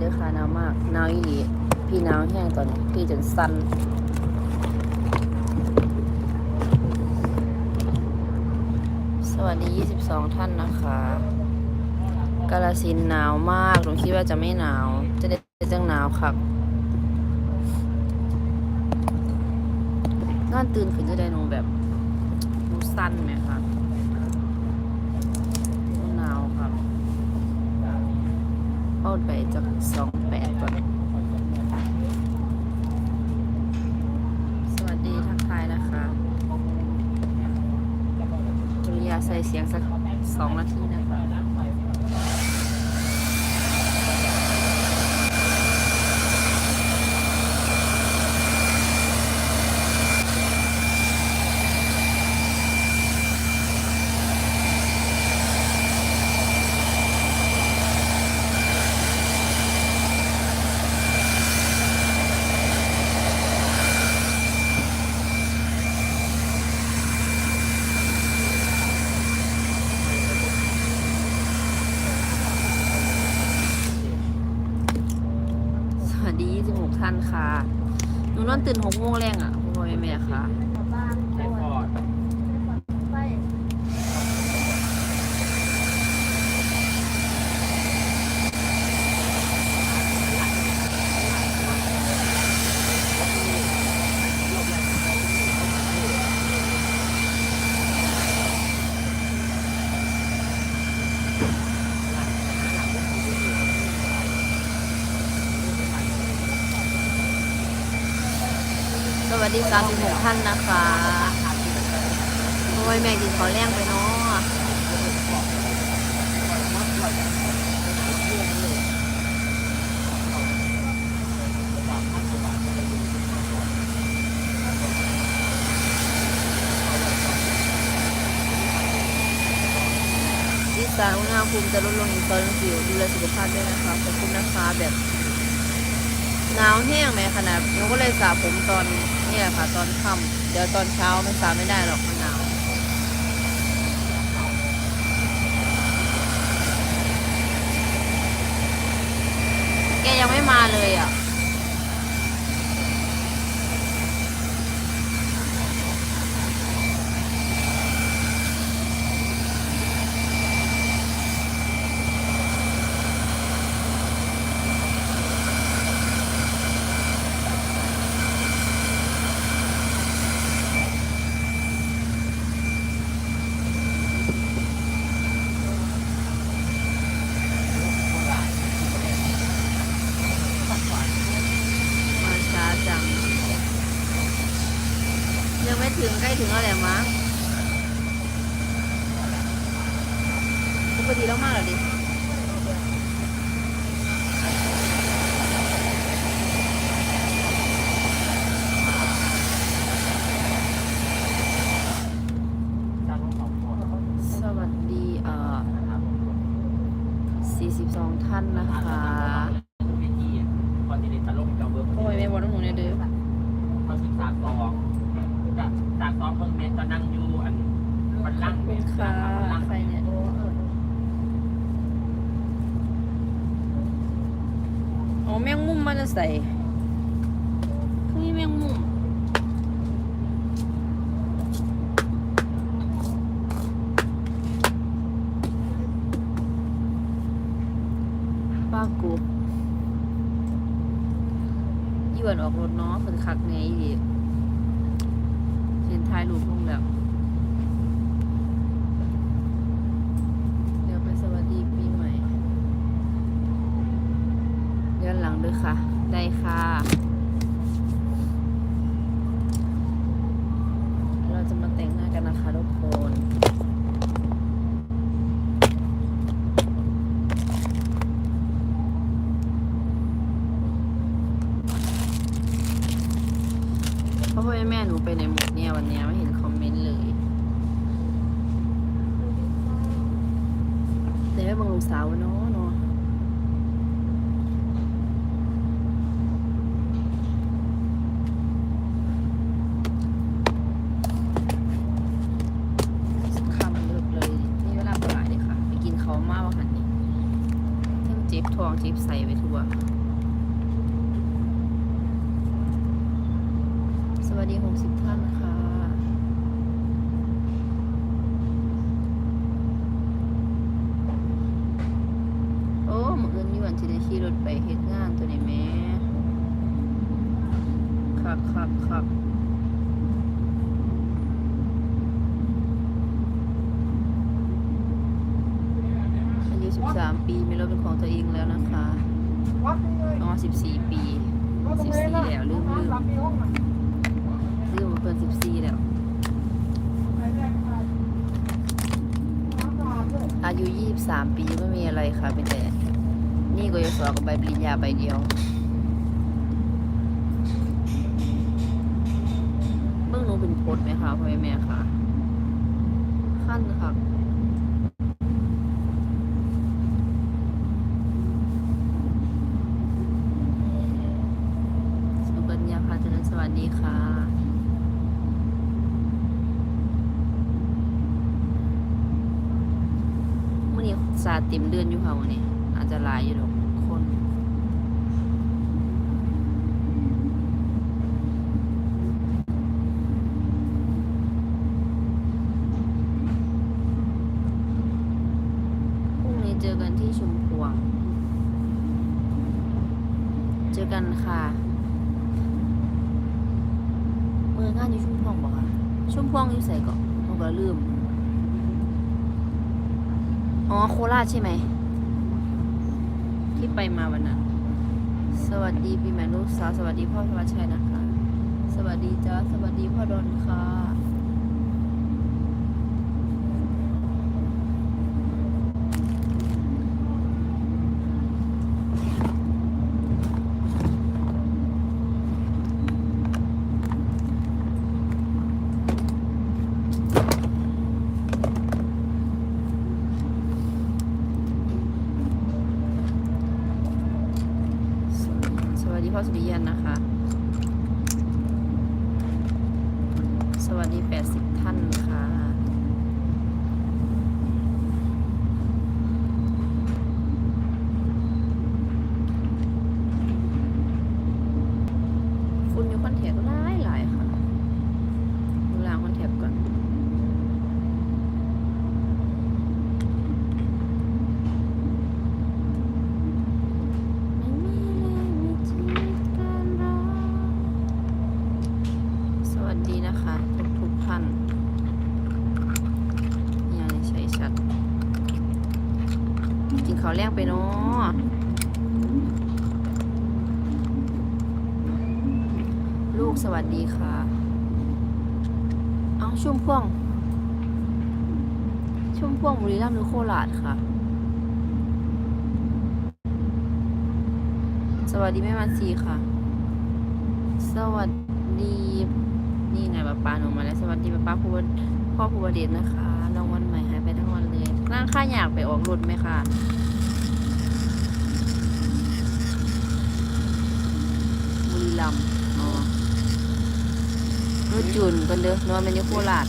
เด้อค่ะหนาวมากหนาวอีหลีพี่หนาวแห้งตอนนี้พี่จนสั่นสวัสดี 22 ท่านนะคะกาลสินหนาวมากหนูคิดว่าจะไม่หนาว จะได้จังหนาวครับนอนตื่นขึ้นจะได้หนูแบบหนูสั้นไหมคะหนูหนาวครับ เอาไปจากสองแปดก่อนสวัสดีทักทายนะคะจริยาใส่เสียงสักสองนาทีนะคะ สวัสดี 26 ท่านค่ะ หนูนอนตื่น6โมงแรงอะพ่อแม่แม่ค่ะ แต่พอด ส วัสดี36ท่านนะคะโอ้ยแม่กินขอแรงไปเนาะดิสานอุณหภูมิจะลดลงอีกตอนผิวดูแลสุขภาพด้วยนะคะขอบคุณนะคะแบบหนาวแห้งไหมขนาดหนูก็เลยสระผมตอน แหละค่ะ ตอนค่ำเดี๋ยวตอนเช้าไม่สาไม่ได้หรอกมันหนาว แกยังไม่มาเลยอะ มาช้าจัง ยังไม่ถึงใกล้ถึงแล้วแหละมั้งปกติแล้วมากเหรอดิ สร้างของพอด สวัสดีเอ่อ 42 ท่านนะคะ เวทีพอที่ได้ตลกกับเบิร์ โอ้ยแม่บอกน้องหนูเนี่ยเด้อ เขาศึกษาสองจากจากสองเพิ่งเมตรก็นั่งอยู่อันบันลังก์เมตร ค่ะ บันลังก์ ใครเนี่ยโอ้แมงมุมมันจะใส่คือมีแมงมุม ป้ากุบยวนอ อกรถเนคักไงอีกเห็นท้ายรูปลงแล้วเดี๋ยวไปสวัสดีปีใหม่ย้อนหลังด้วยค่ะ ได้ค่ะ เราจะมาแต่งหน้ากันนะคะทุกคน เพราะพ่อแม่หนูไปในหมดเนี่ยวันเนี้ยไม่เห็นคอมเมนต์เลยแต่ไม่บังลูกสาววะเนาะเนาะคำเลิกเลยนี่เวลาเท่าไหร่เลยค่ะ ไปกินเขาว มากว่าหันนี่ทั้งเจ็บทองจิบใส่ไปทั่ว สวัสดีหกสิบท่านนะคะ โอ้มืออื่นอยู่อันที่ได้ขี่รถไปเฮ็ดงานตัวนี้แหม่คักคักคักอายุ13 ปี มีรถเป็นของ ตัวเองแล้วนะคะอ๋อ14ปี14แล้วลืมลืมลืมว่าเพิ่น14แล้ว อายุ23ปีไม่มีอะไรค่ะเป็นแต่นี่ก็ยศกับใบปริญญาใบเดียวเบื้อหนูเป็นโพดไหมคะพ่อแม่ค่ะ ขั้นค่ะ สุกัญญาพาเจริญสวัส ดีค่ะมื่อนี้สาต็มเดือนอยู่ค่ะวันนี้อาจจะลายอยู่ดอกคนพรุ่งนี้เจอกันที่ชุมพวง เจอกันค่ะ มื่องานอยู่ชุมพวงบอกค่ะชุมพวงอยู่ใส่ก่อนผมก็ลืม อ๋อโคราชใช่ไหม ที่ไปมาวันนั้น สวัสดีปีใหม่ลูกสาวสวัสดีพ่อธวัชชัยนะคะ สวัสดีจ้าสวัสดีพ่อดนค่ะ สวัสดีพ่อสุริยันนะคะ ส วัสดี80 ท่านค่ะ ฝุ่นอยู่คอนแทคหลายหลายค่ะดูล้างคอนแทคก่อน ไม่มีเลยมีที่การรอสวัสดีนะคะ ทุกทุกๆท่านยังใช้ชัด กินข้าวแรงไปเนาะลูกสวัสดีค่ะ เอาชุ่มพ่วง ชุ่ม พวงบุรีรัมย์หรือโคราชค่ะ สวัสดีแม่มันซีค่ะ สวัสดีนี่ไงป้าป้าหนูมาแล้ว สวัสดีป้าป้าภูวพ่อภูวเดชนะคะรางวัลใหม่หายไปทั้งวันเลยร่างค่าอยากไปออกรถไหมคะบุรีรัมย์อ๋อรถจุนกันเด้อนอนเป็นยูโคราช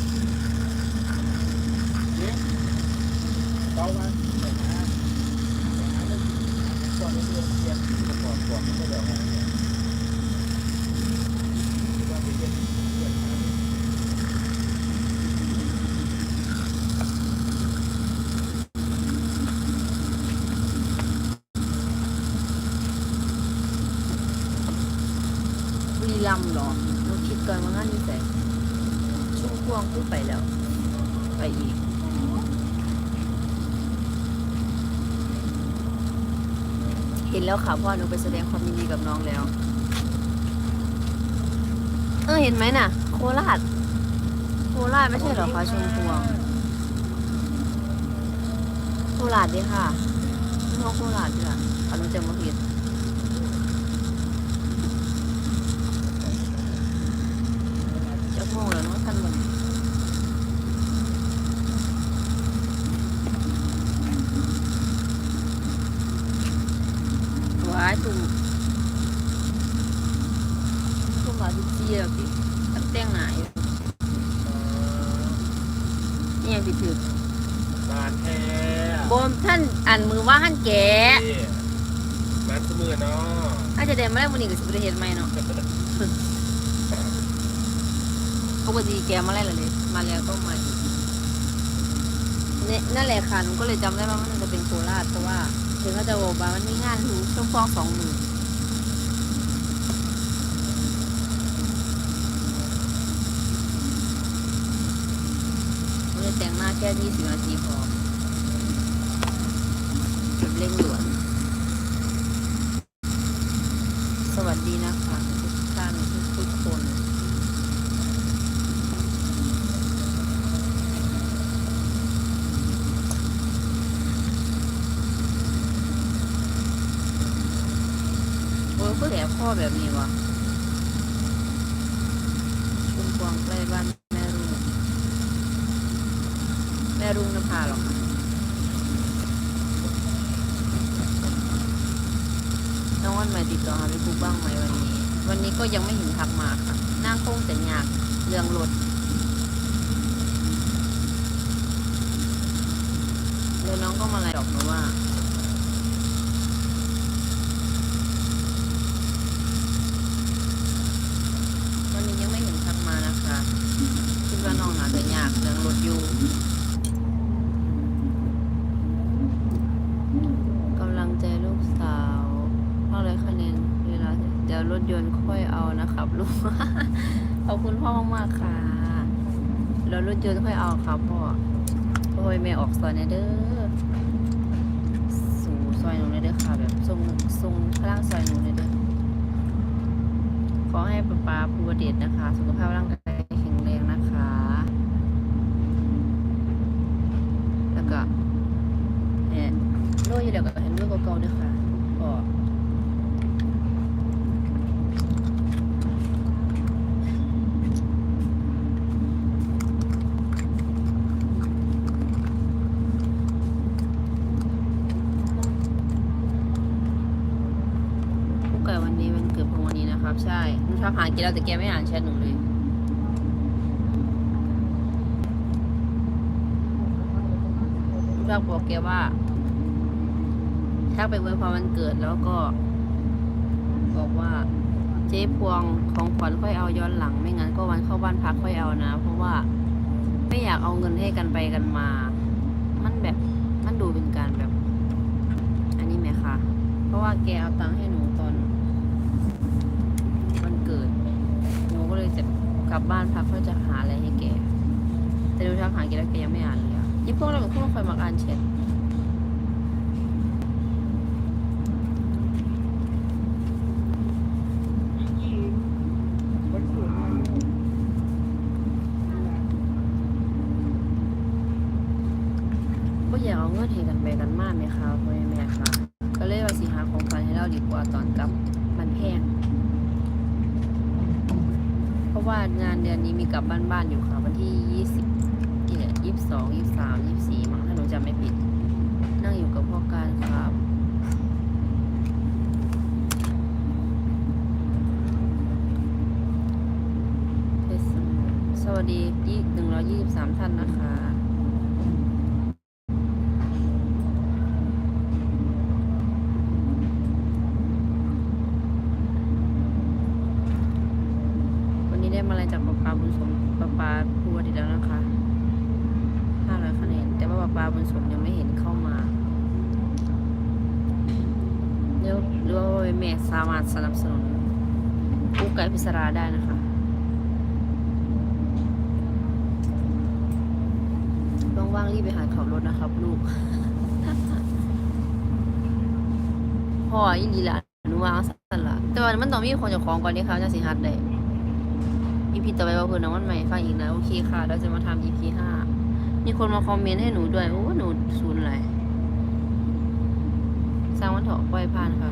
เก้าวันไปหาไปหาเรื่องก่อนเรื่องเรียนก่อนก่อนไม่เดี๋ยวว่าไปเรียนเรียนหาบุรีรัมย์เหรอหนูคิดก่อนว่างานอยู่ไหนช่วงพวงขึ้นไปแล้ว ไปอีก เห็นแล้วค่ะพ่อหนูไปแสดงความยินดีกับน้องแล้ว เออเห็นไหมน่ะ โคราชโคราชไม่ใช่เหรอคะชมพวงโคราชดิค่ะน้องโคราชดิค่ะอนุจังมาผิดจะโมงแล้วเนาะท่านมันว้ายตุ่มตุ่มมาทุกทีแล้วพี่ตั้ง แต่งหนาอยู่นี่ยังติดถือบานแท้บมท่านอ่านมือว่าท่านแกะเมาสมือเนาะอาจจะเดินมาได้วันนี้ก็สิบได้เห็นไหมเนาะปกติแกมาแล้วเหรอเลยมาแล้วก็มาอีกเนี่ยนั่นแหละค่ะหนูก็เลยจำได้ว่ามันน่าจะเป็นโคราชเพราะว่าถึงเขาจะบอกว่ามันมีงานอยู่ช่วงฟองสองหมื่นมันจะ แต่งหน้าแค่ยี่สิบนาทีพอแบบเร่งด่วน สวัสดีนะคะทุกท่านทุกคนโอ้ยก็แหลพ่อแบบนี้วะชุมพวงใกล้บ้านแม่รุ่งแม่ รุ่งนภาหรอกน้องวันใหม่ติดต่อหาพี่ปุ๊กบ้างไหมวันนี้ วันนี้ก็ยังไม่เห็นทักมาค่ะนั่งคงแต่ยากเรื่องรถแล้วน้องก็มาไลน์ดอกหนูว่าวันนี้ยังไม่เห็นทักมานะคะคิดว่าน้องอาจจะยากเรื่องรถอยู่กำลังใจลูกสาวเท่าไรคะแนนเวลาเดี๋ ยวรถยนต์ค่อยเอานะครับลูกขอบคุณพ่อมากๆค่ะแล้วรถยนต์ค่อยเอาครับพ่อโอ้ยแม่ออกซอยนี่ยเด้อสู่ซอยหนูเนี่ยเด้อค่ะแบบทรงทรงพลังซอยหนูเนี่ยเด้อขอให้ป้าปาภูเดชนะคะ สุขภาพร่างกายแข็งแรงนะคะ แล้วก็เนี่ยโรยอยู่แล้วก็เห็นด้วยเก่าๆด้วยค่ะก็ผู้ไก่วันนี้วันเกิดของวันนี้นะครับ ใช่ หนูชอบหากินแล้วแต่แกไม่อ่านแชทหนูเลยลูกรักบอกแกว่าถ้าไปอวยพรวันเกิดแล้วก็ บอกว่า เจ๊พวงของขวัญค่อยเอาย้อนหลัง ไม่งั้นก็วันเข้าบ้านพักค่อยเอานะ เพราะว่าไม่อยากเอาเงินให้กันไปกันมา มันแบบมันดูเป็นการแบบ อันนี้ไหมคะเพราะว่าแกเอาตังค์ให้หนูเกิด หนูก็เลยจะ กลับบ้านพักเพื่อจะหาอะไรให้แก แต่ดูทางหาแกแล้วแกยังไม่อ่านเลยอะยี่พวกเราเป็นคนคอยมาอ่านแชทคนสวยมากก็อยากเอาเงินให้กันไปกันมากไหมคะพ่อแม่คะก็เลยว่าสิหาของขวัญให้เราดีกว่าตอนกลับมันแพง ราะว่างานเดือนนี้มีกลับบ้านบ้านๆอยู่ค่ะ วันที่ยี่สิบกี่เนี่ยยี่สิบสองยี่สิบสามยี่สิบสี่มั้งถ้าหนูจำไม่ผิด นั่งอยู่กับพ่อการครับเพชรสมุทรสวัสดียี่หนึ่งร้อยยี่สิบสามท่านนะคะ วันนี้ได้มาอะไรจากปลาปลาบุญสมปลาปลาพูดดีแล้วนะคะห้าร้อยคะแนน แต่ว่าปลาปลาบุญสมยังไม่เห็นเข้ามาเดี๋ยว่าแม่สามารถสนับสนุนกู้ไก่พิศราได้นะคะ ว่างๆรีบไปหาขับรถนะครับ ลูก พ่อยินดีละหนูวางสั่นละแต่ว่ามันต้องมีคนจะของก่อนที่เขาจะสิฮัดได้อีพีต่อไปว่าเพื่อนน้องวันใหม่ฟังอีกนะ โอเคค่ะ เราจะมาทำอีพีห้ามีคนมาคอมเมนต์ให้หนูด้วย โอ้ หนูศูนย์เลยสร้างวันเถาะปล่อยผ่านค่ะ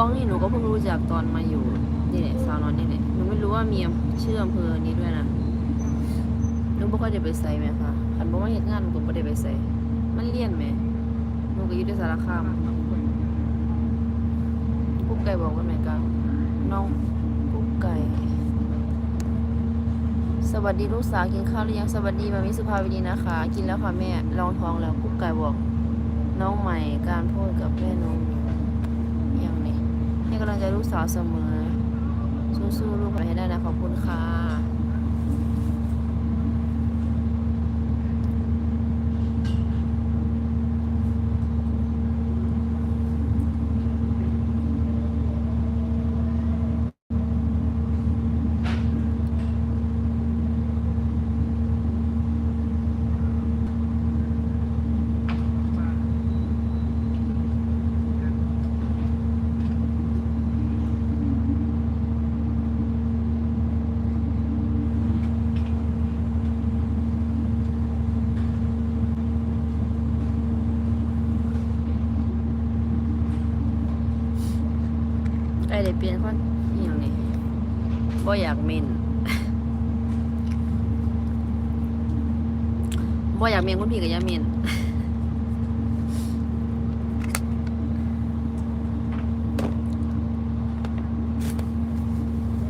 วงนี่หนูก็เพิ่งรู้จักตอนมาอยู่นี่แหละสาวนอนนี่แหละหนูไม่รู้ว่ามีชื่ออำเภอนี้ด้วยนะหนูบ่ค่อยได้ไปใส่ไหมคะคันบ่มาเฮ็ดงานหนูก็บ่ได้ไปใส่มันเลี่ยนไหมหนูก็อยู่ที่สารคามกุ๊กไก่บอกว่าไหนกันน้องกุ๊กไก่สวัสดีลูกสาวกินข้าวหรือยังสวัสดีมามิสุภาพดีนะคะ กินแล้วค่ะแม่ลองท้องแล้วกุ๊กไก่บอก น้องใหม่การพูดกับแม่นงอยู่อย่าง ให้กำลังใจลูกสาวเสมอ สู้ๆลูกไปให้ได้นะขอบคุณค่ะ ใกล้ได้เปลี่ยนคนอหย่างนี้ บ่อยากเมนบ่อยากเมนคุณพี่กับยาเมน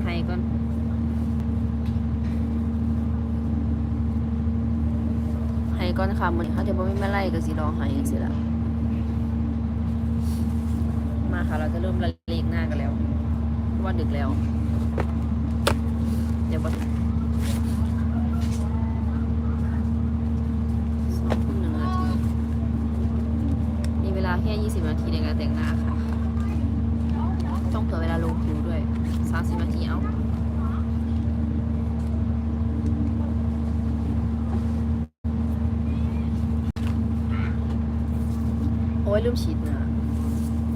ให้ก่อนให้ก่อนค่ะมันเขาจะบ่มีแม่ไล่ก็สิร้องไห้จังซี่ล่ะมาค่ะเราจะเริ่มละเลงหน้ากันแล้วว่าดึกแล้ว เดี๋ยวบสองทุ่มหนึ่งนาที มีเวลาแค่ 20 นาทีในการแต่งหน้าค่ะ ต้องเผื่อเวลาลงคิวด้วย 30 นาทีเอา โอ้ยลืมฉีดนะ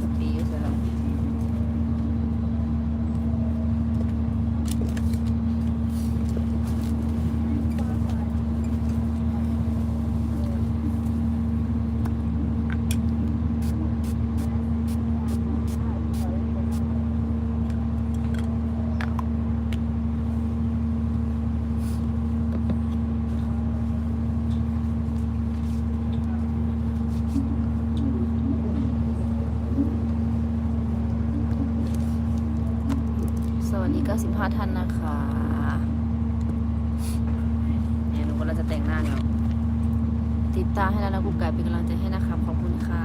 สปีก็เสร็จแล้ว สวัสดี 95 ท่านนะคะเนี่ยหนูก็เราจะแต่งหน้าแล้วติดตามให้แล้วนะกุ๊กไก่เป็นกำลังใจให้นะครับขอบคุณค่ะ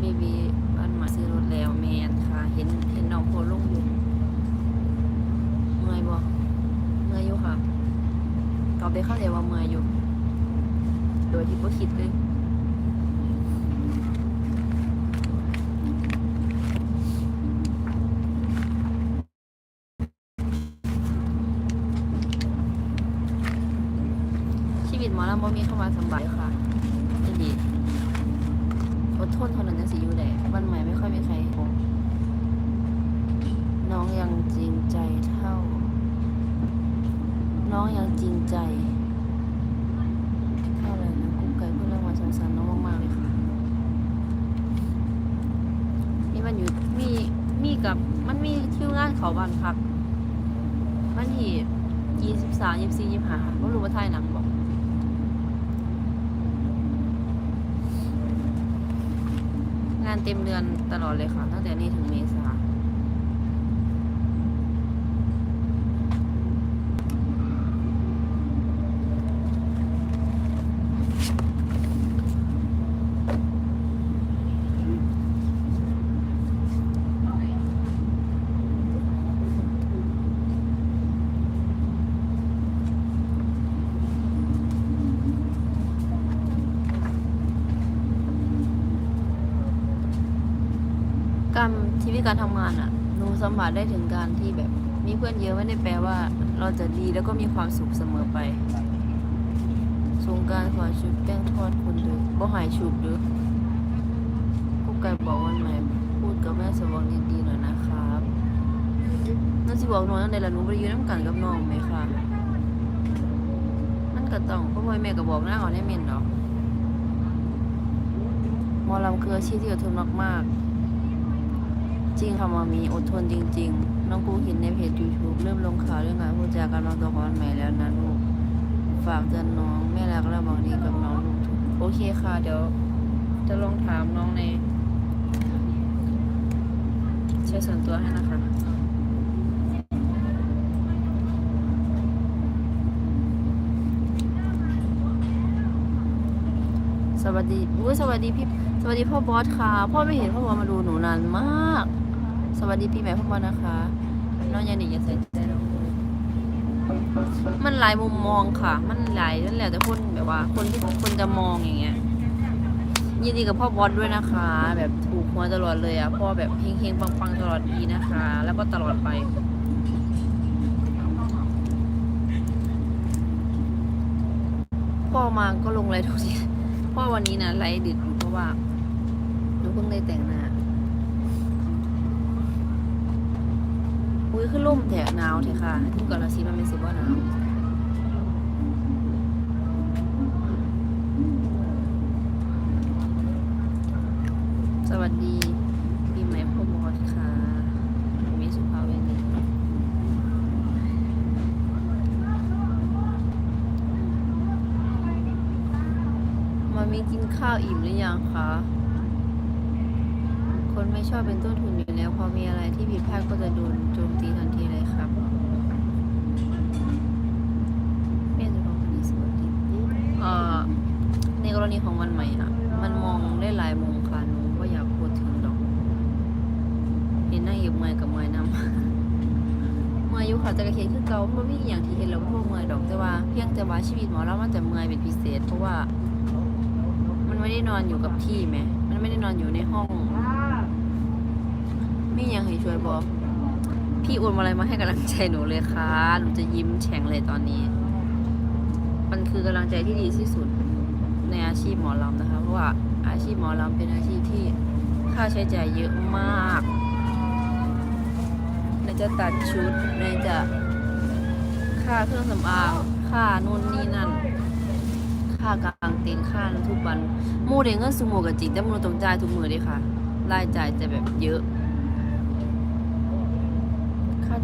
บีบีบ้านหมาซื้อรถแล้วแมนค่ะ เห็นเห็นน้องโพลุ่งอยู่เมื่อยบ่เมื่อยอยู่ค่ะตอบได้เข้าใจว่าเมื่อยอยู่ โดยที่บ่คิดเลย ชีวิตหมอลำบ่มีเข้ามาสำบายค่ะไม่ดีอ ดทนเท่านั้นสิอยู่ได้วันใหม่ไม่ค่อยมีใครคงน้องยังจริงใจเท่า น้องยังจริงใจเท่าไหร่นะกุ๊กไก่เพื่อนรางวัลสงสารน้องมากๆเลยค่ะนี่มันอยู่มีมีกับมันมีคิวงานเขาบ้านพัก มันที่ยี่สิบสามยี่สิบสี่ยี่สิบห้าไม่รู้ว่าท่ายหนังบอก งานเต็มเดือนตลอดเลยค่ะ ตั้งแต่นี้ถึงเมษา การชีวิตการทำงานอะหนูสัมผัสได้ถึงการที่แบบ มีเพื่อนเยอะไม่ได้แปลว่า เราจะดีแล้วก็มีความสุขเสมอไปสงการขอชุบแป้งทอดคนเดือบ่หายชุบด้อกุ๊กไก่บอกวันใหม่พูดกับแม่สว่างดีๆหน่อยนะครับนั่นสิบอกน้องนั่นใดละหนูไปยืนน้ำกันกับน้องไหมคะมันก็ต้องเพราะว่าแม่ก็บอกหน้าอ่อนให้เมนเนาะมอลำคืออาชีพที่อดทนมากๆ จริงค่ะมามีอดทนจริง ๆ น้องกูเห็นในเพจ YouTube เริ่มลงข่าวเรื่องงานผู้จาการน้องตัวคอนใหม่แล้วนะลูกฝากเตือนน้องแม่รักและบอกดีกับน้องลูกทุกโอเคค่ะ เดี๋ยวจะลองถามน้องในใช้ส่วนตัวให้นะคะสวัสดีอุ้ยสวัสดีพี่ สวัสดีพ่อบอสค่ะ พ่อไม่เห็นพ่อบอสมาดูหนูนานมาก สวัสดีปีใหม่พ่อบอนะคะน้องยานิอย่าใส่ใจน้องเลยมันหลายมุมมองค่ะ มันหลายนั่นแหละแต่คนแบบว่า คนที่คนจะมองอย่างเงี้ย ยินดีกับพ่อบอสด้วยนะคะ แบบถูกหัวตลอดเลยอะพ่อแบบเฮงๆปังๆตลอดปีนะคะ แล้วก็ตลอดไปพ่อมาก็ลงไลฟ์ทุกทีพ่อวันนี้นะไลฟ์ดึกอยู่เพราะว่าหนูเพิ่งได้แต่งหน้า อุ้ยคือล่มแถหนาวเถอะค่ะที่ก่อนละซีมันเป็นสิบว่าหนาวสวัสดีปีใหม่พ่อบอสค่ะมีสุภาพเวนีมามีกินข้าวอิ่มหรือยังคะ คนไม่ชอบเป็นต้นทุนอยู่ พอมีอะไรที่ผิดพลาดก็จะโดนโจมตีทันทีเลยครับแม่จะบอกคนนี้สวัสดีเอ่อในกรณีของวันใหม่อะมันมองได้หลายมุมค่ะหนูก็อยากพูดถึงดอกเห็นนั่งอยู่เมื่อยกับเมื่อยน้ำเมื่อยอยู่ค่ะแต่ก็เห็นคือเก่ามันไม่มีอย่างที่เห็นแล้วพวกเมื่อดอกแต่ว่าเพียงแต่ว่าชีวิตหมอเรามันจะเมื่อยเป็นพิเศษ เพราะว่า มันไม่ได้นอนอยู่กับที่ไหมมันไม่ได้นอนอยู่ในห้อง มีอย่างให้ช่วยบอก พี่โอนอะไรมาให้กำลังใจหนูเลยค่ะ หนูจะยิ้มแฉ่งเลยตอนนี้ มันคือกำลังใจที่ดีที่สุดในอาชีพหมอลำนะคะ เพราะว่าอาชีพหมอลำเป็นอาชีพที่ค่าใช้จ่ายเยอะมากไหนจะตัดชุดไหนจะค่าเครื่องสำอาง ค่านู่นนี่นั่น ค่ากางเต็นท์ค่าทุกวันมูเด้เงินสมูกับจริงแต่มูต้องจ่ายทุกมือเลยค่ะรายจ่ายจะแบบเยอะ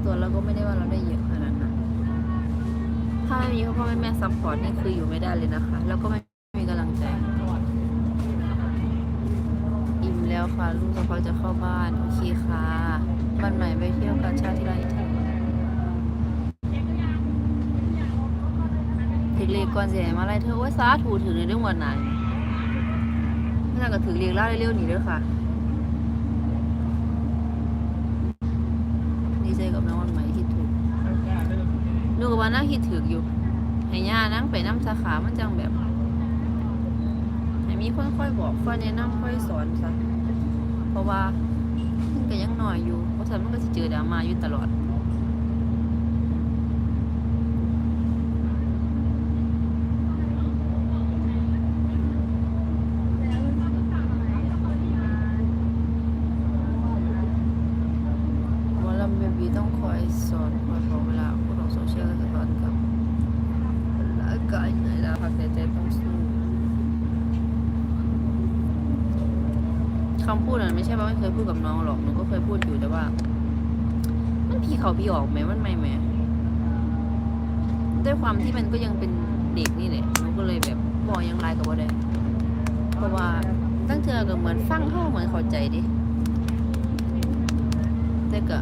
ตัวเราก็ไม่ได้ว่าเราได้เยอะขนาดนั้นถ้าไม่มีพ่อแม่แม่ซัพพอร์ตนี่คืออยู่ไม่ได้เลยนะคะ แล้วก็ไม่มีกำลังใจ อิ่มแล้วค่ะ ลูกสะพ้าจะเข้าบ้านโอเคค่ะวันใหม่ไปเที่ยวกันชาติไรเถอะถึงเรียกก่อนเสียมาอะไรเธอโอ้ยสาถูถึงในเรื่องวันไหนไม่น่าก็ถึงเรียกล่าเร็วๆหนีด้วยค่ะ ดีใจกับน้องวันใหม่ที่ถูก นูกับว่านั่งคิดถึกอยู่ให้ย่านั่งไปน้ำสาขามันจังแบบให้มีคนค่อยบอกค่อยแนะนำค่อยสอนซะเพราะว่ามันก็ยังหน่อยอยู่เพราะฉะนั้นมันก็จะเจอดราม่าอยู่ตลอด วอลลัมเบบีต้องคอยสอนคอยบอกเวลาพูดออกโซเชียลก็จะสอนกับร่างกายเหนื่อยแล้วพักใจใจต้องสู้คำพูดนั้นไม่ใช่ว่าไม่เค ยพูดกับน้องหรอกหนูก็เคยพูดอยู่แต่ว่า มันพี่เขาพี่ออกไหมมันไม่ไหมด้วยความที่มันก็ยังเป็นเด็กนี่แหละหนูก็เลยแบบบอกยังไลกับว่าได้เพราะว่าตั้งเธอก็เหมือนฟังเข้าเหมือนเข้าใจดิแต่ก็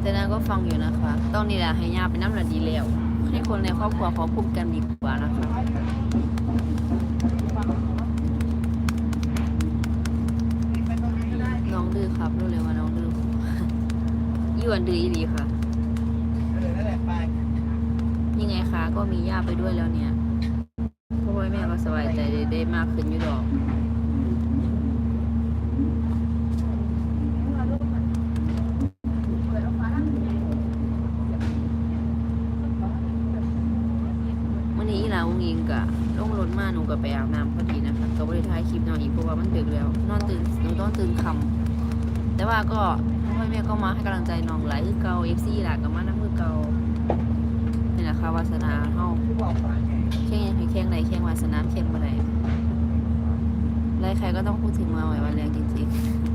แต่นางก็ฟังอยู่นะคะ ต้องนี่แหละให้ยาเป็นน้ำหนักดีแล้วให้คนในครอบครัวเขาคุมกันดีกว่านะคะ น้องดื้อครับรู้เลยว่าน้องดื้อ ยี่วันดืออีดีค่ะนั่นแหละไปยังไงคะก็มีย่าไปด้วยแล้วเนี่ยพ่อแม่ก็สบายใจได้ได้มากขึ้นอยู่ดอก วันนี้อีลาองยิงกะลงรถมาหนูก็ไปอาบน้ำพอดีนะคะก็บริท้ายคลิปนอนอีกเพราะว่ามันดึกแล้ว นอนตื่นหนูต้องตื่นคำแต่ว่าก็ แม่ก็มาให้กำลังใจน้องหลายคือเก่าเอฟซีหลัก็มาน้ำมือเก่านี่แหละค่ะวาสนาเฮาแข่งยังแข่งในแข่งวาสนาแข่งบ่ได้ไรใครก็ต้องพูดถึงมาไว้วันแรงจริงๆ